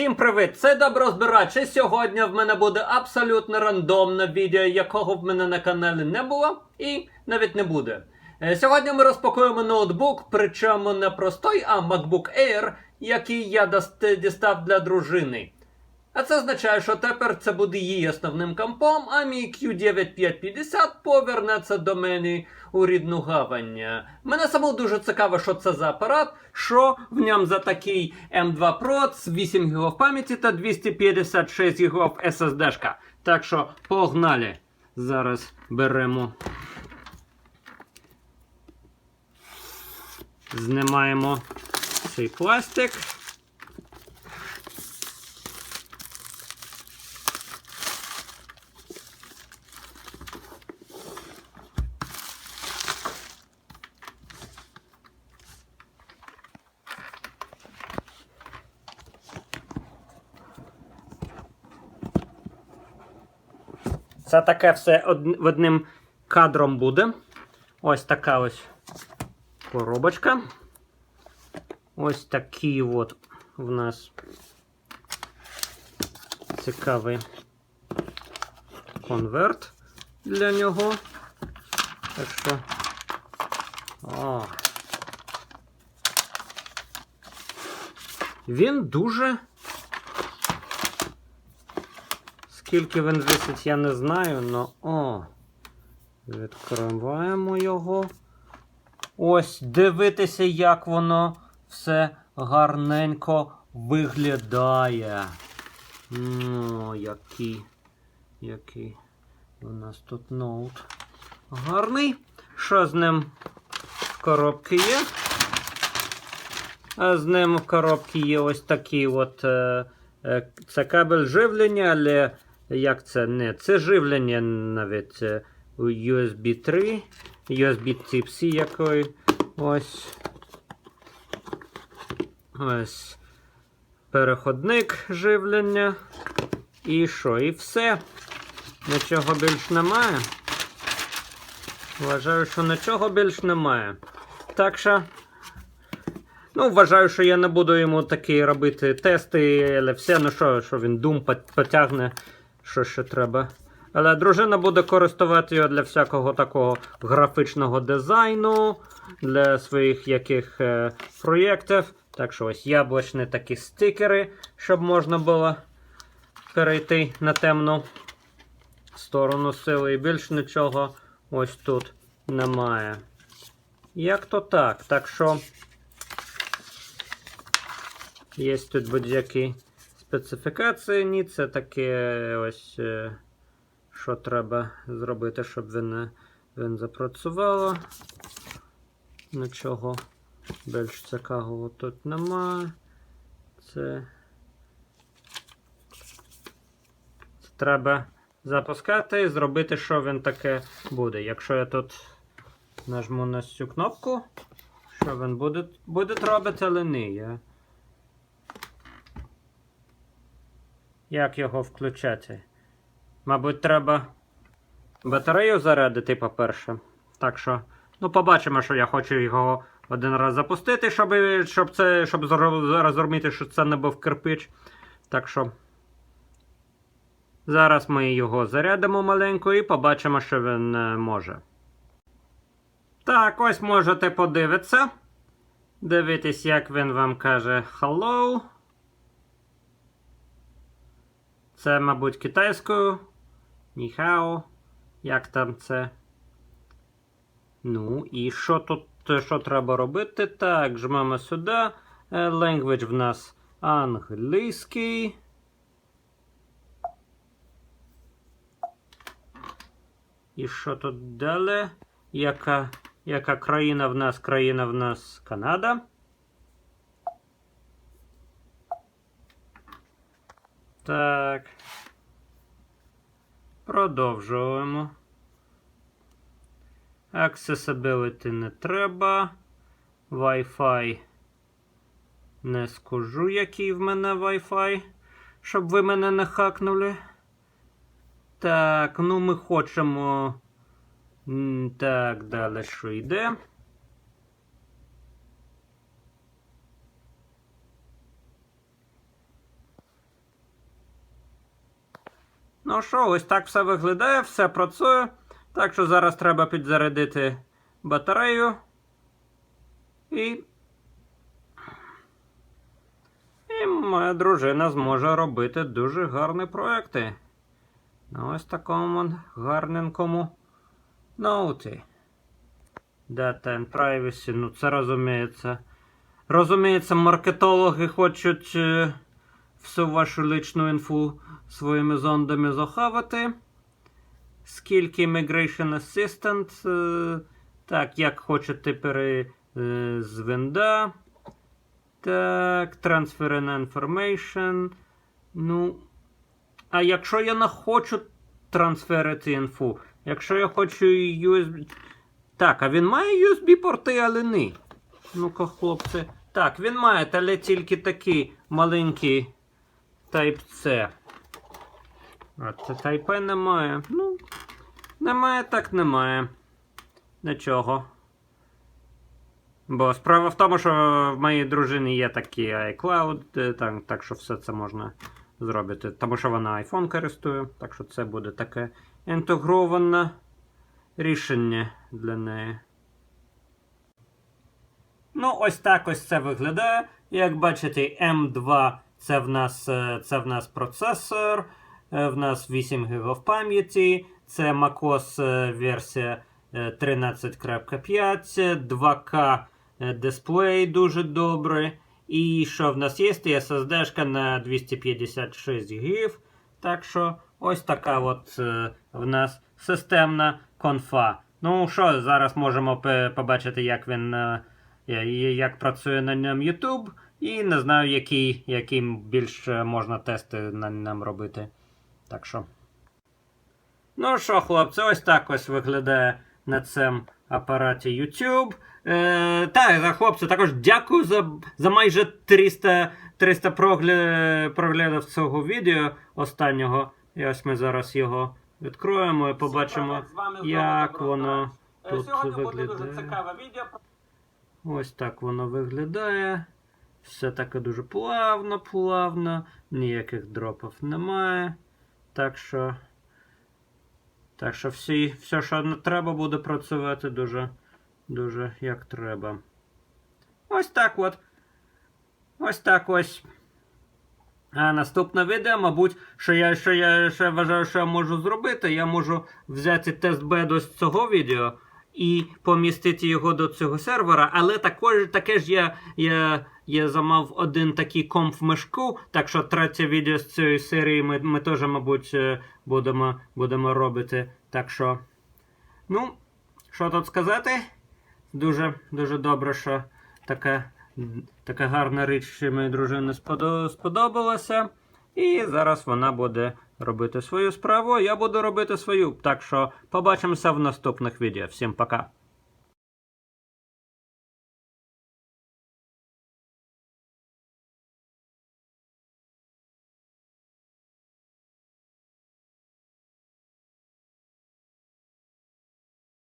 Всім привіт! Це Доброзбирач. І сьогодні в мене буде абсолютно рандомне відео, якого в мене на каналі не було і навіть не буде. Е, Сьогодні ми розпакуємо ноутбук, причому не простой, а MacBook Air, який я дістав для дружини. А це означає, що тепер це буде її основним компом, а мій Q9550 повернеться до мене у рідну гавань. Мене саму дуже цікаво, що це за апарат, що в ньому за такий M2 Pro з 8 ГБ пам'яті та 256 ГБ SSD. Так що погнали. Зараз беремо. Знімаємо цей пластик. Це таке все од- одним кадром буде. Ось така ось коробочка. Ось такий от в нас цікавий конверт для нього. Так що. О. Він дуже. Скільки він висить, я не знаю, но о. Відкриваємо його. Ось дивитися, як воно все гарненько виглядає. Ну, який. Який у нас тут ноут. Гарний. Що з ним в коробці є? А з ним в коробці є ось такий от. Е, е, це кабель живлення, але як це не? Це живлення навіть е, USB 3, USB Type-C якої. Ось. Ось. Переходник живлення. І що? І все. Нічого більш немає. Вважаю, що нічого більш немає. Так що. Ну, вважаю, що я не буду йому такі робити тести, але все, ну що, що він дум потягне, що ще треба. Але дружина буде користувати його для всякого такого графічного дизайну, для своїх яких е, проєктів. Так що ось яблучні такі стикери, щоб можна було перейти на темну сторону сили. І більш нічого ось тут немає. Як то так? Так що. Є тут будь-які специфікації. Ні, це таке ось, е, що треба зробити, щоб він, він запрацювало. Нічого більш цікавого тут немає. Це. Це треба запускати і зробити, що він таке буде. Якщо я тут нажму на цю кнопку, що він буде, буде робити, але ні. Я... Як його включати? Мабуть, треба батарею зарядити, по-перше. Так що, ну, побачимо, що я хочу його один раз запустити, щоб, щоб, це, щоб зрозуміти, що це не був кирпич. Так що. Зараз ми його зарядимо маленько і побачимо, що він е, може. Так, ось можете подивитися. Дивитись, як він вам каже hello. Це, мабуть, китайською. Ніхао. Як там це? Ну, і що тут що треба робити? Так, жмемо сюди. Е, Language в нас англійський. І що тут далі? Яка, яка країна в нас? Країна в нас Канада. Так. Продовжуємо. Accessibility не треба. Wi-Fi. Не скажу, який в мене Wi-Fi, щоб ви мене не хакнули. Так, ну ми хочемо. Так, далі що йде? Ну що, ось так все виглядає, все працює. Так що зараз треба підзарядити батарею. І. І моя дружина зможе робити дуже гарні проекти. На ось такому гарненькому ноуті. Data and privacy, ну це розуміється. Розуміється, маркетологи хочуть е, всю вашу личну інфу своїми зондами захавати. Скільки Immigration Assistant. е, так, як хочете пере е, з винда. Так, Transfer and Information. Ну. А якщо я не хочу трансферити інфу, якщо я хочу USB. Так, а він має USB-порти, але ні. Ну-ка, хлопці. Так, він має, але тільки такий маленький Type-C. А це Type немає. Ну, немає, так немає. Нічого. Бо справа в тому, що в моїй дружині є такий iCloud, е, так, так що все це можна зробити. Тому що вона iPhone користує, так що це буде таке інтегроване рішення для неї. Ну, ось так ось це виглядає. Як бачите, M2 це в нас, е, це в нас процесор, е, в нас 8 ГБ пам'яті, це MacOS е, версія е, 13.5, 2К е, дисплей дуже добре. І що в нас є? Є SSD на 256 ГБ. Так що ось така от в нас системна конфа. Ну що, зараз можемо побачити, як він як працює на ньому YouTube. І не знаю, які, які більше можна тести на ньому робити. Так що. Ну що, хлопці, ось так ось виглядає на цьому апараті YouTube. Е, так, за хлопці, також дякую за, за майже 300, 300 прогля, проглядів цього відео останнього. І ось ми зараз його відкроємо і побачимо, як воно тут виглядає. відео. Ось так воно виглядає. Все таке дуже плавно, плавно, ніяких дропів немає. Так що. Так що всі, все, що треба, буде працювати дуже, дуже як треба. Ось так от. Ось так ось. А наступне відео, мабуть, що я, що я ще вважаю, що я можу зробити, я можу взяти тест-бед ось цього відео і помістити його до цього сервера, але також таке ж я, я, я замав один такий комп в мешку, так що третє відео з цієї серії ми, ми теж, мабуть, е, будемо, будемо робити. Так що, ну, що тут сказати? Дуже, дуже добре, що така, така гарна річ моїй дружині сподобалася. І зараз вона буде робити свою справу, а я буду робити свою. Так що побачимося в наступних відео. Всім пока.